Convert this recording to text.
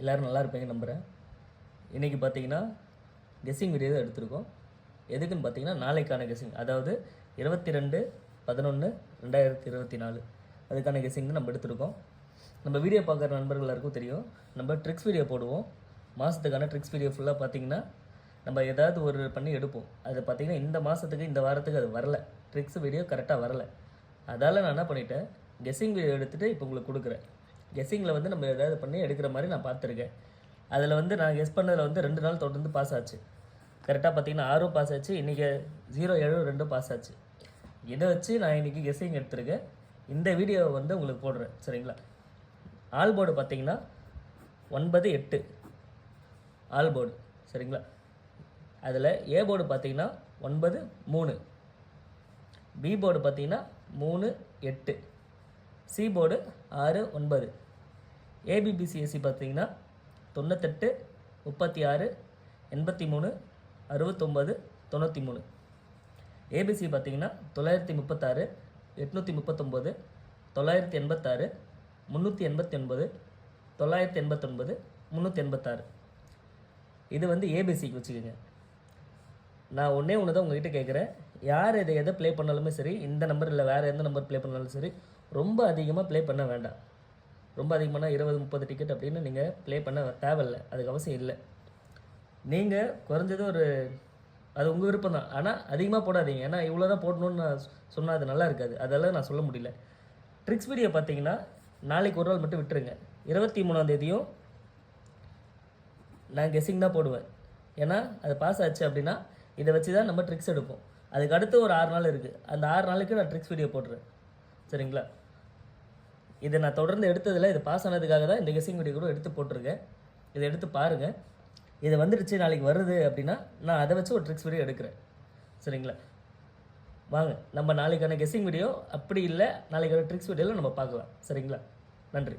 எல்லோரும் நல்லா இருப்பீங்க நம்புகிறேன் இன்றைக்கி பார்த்தீங்கன்னா கெஸ்ஸிங் வீடியோ தான் எடுத்திருக்கோம். எதுக்குன்னு பார்த்தீங்கன்னா நாளைக்கான கெஸ்ஸிங் அதாவது இருபத்தி ரெண்டு பதினொன்று ரெண்டாயிரத்தி இருபத்தி நாலு அதுக்கான கெஸ்ஸிங் தான் நம்ம எடுத்திருக்கோம். நம்ம வீடியோ பார்க்குற நண்பர்கள் எல்லாருக்கும் தெரியும். நம்ம ட்ரிக்ஸ் வீடியோ போடுவோம். மாதத்துக்கான ட்ரிக்ஸ் வீடியோ ஃபுல்லாக பார்த்தீங்கன்னா நம்ம ஏதாவது ஒரு பண்ணி எடுப்போம். அது பார்த்தீங்கன்னா இந்த மாதத்துக்கு இந்த வாரத்துக்கு அது வரலை. ட்ரிக்ஸ் வீடியோ கரெக்டாக வரல. அதால் நான் என்ன பண்ணிட்டேன் கெஸ்ஸிங் வீடியோ எடுத்துகிட்டு இப்போ உங்களுக்கு கொடுக்குறேன். கெஸ்ஸிங்கில் வந்து நம்ம ஏதாவது பண்ணி எடுக்கிற மாதிரி நான் பார்த்துருக்கேன். அதில் வந்து நான் கெஸ் பண்ணதில் வந்து ரெண்டு நாள் தொடர்ந்து பாஸ் ஆச்சு. கரெக்டாக பார்த்தீங்கன்னா ஆறும் பாஸ் ஆச்சு இன்றைக்கி ஜீரோ ஏழு ரெண்டும் பாஸ் ஆச்சு. இதை வச்சு நான் இன்றைக்கி கெஸ்ஸிங் எடுத்திருக்கேன். இந்த வீடியோவை வந்து உங்களுக்கு போடுறேன் சரிங்களா? ஆல் போர்டு பார்த்தீங்கன்னா ஒன்பது எட்டு. ஆல் போர்டு சரிங்களா? அதில் ஏ போர்டு பார்த்தீங்கன்னா ஒன்பது மூணு. பி போர்டு பார்த்தீங்கன்னா மூணு எட்டு. சி போர்டு ஆறு ஒன்பது. ஏபிபிசிஎஸ்சி பார்த்தீங்கன்னா தொண்ணூத்தெட்டு முப்பத்தி ஆறு எண்பத்தி மூணு அறுபத்தொம்பது தொண்ணூற்றி மூணு ஏபிசி பார்த்தீங்கன்னா தொள்ளாயிரத்தி முப்பத்தாறு எட்நூற்றி முப்பத்தொம்போது தொள்ளாயிரத்தி எண்பத்தாறு முந்நூற்றி எண்பத்தி ஒன்பது தொள்ளாயிரத்தி எண்பத்தொன்பது முந்நூற்றி எண்பத்தாறு. இது வந்து ஏபிசிக்கு வச்சுக்கோங்க. நான் ஒன்றே ஒன்று தான் உங்கள்கிட்ட கேட்குறேன் யார் இதை எதை ப்ளே பண்ணாலுமே சரி இந்த நம்பர் இல்லை வேறு எந்த நம்பர் ப்ளே பண்ணாலும் சரி ரொம்ப அதிகமாக ப்ளே பண்ண வேண்டாம். ரொம்ப அதிகமான இருபது முப்பது டிக்கெட் அப்படின்னு நீங்கள் ப்ளே பண்ண தேவையில்லை. அதுக்கு அவசியம் இல்லை. நீங்கள் குறைஞ்சது ஒரு அது உங்கள் விருப்பம் தான். ஆனால் அதிகமாக போடாதீங்க. ஏன்னா இவ்வளோ தான் போடணும்னு நான் சொன்னால் அது நல்லா இருக்காது. அதெல்லாம் நான் சொல்ல முடியல. ட்ரிக்ஸ் வீடியோ பார்த்தீங்கன்னா நாளைக்கு ஒரு நாள் மட்டும் விட்டுருங்க. இருபத்தி மூணாந்தேதியும் நான் கெஸ்ஸிங் தான் போடுவேன். ஏன்னா அது பாஸ் ஆச்சு அப்படின்னா இதை வச்சு தான் நம்ம ட்ரிக்ஸ் எடுப்போம். அதுக்கு அடுத்து ஒரு ஆறு நாள் இருக்குது அந்த ஆறு நாளுக்கு நான் ட்ரிக்ஸ் வீடியோ போடுறேன் சரிங்களா? இதை நான் தொடர்ந்து எடுத்ததில் இது பாஸ் ஆனதுக்காக தான் இந்த கெஸிங் வீடியோ கூட எடுத்து போட்டிருக்கேன். இதை எடுத்து பாருங்கள் இது வந்துடுச்சு நாளைக்கு வருது அப்படின்னா நான் அதை வச்சு ஒரு ட்ரிக்ஸ் வீடியோ எடுக்கிறேன். சரிங்களா? வாங்க நம்ம நாளைக்கான கெஸ்ஸிங் வீடியோ அப்படி இல்லை. நாளைக்கான ட்ரிக்ஸ் வீடியோவில் நம்ம பார்க்கலாம். சரிங்களா? நன்றி.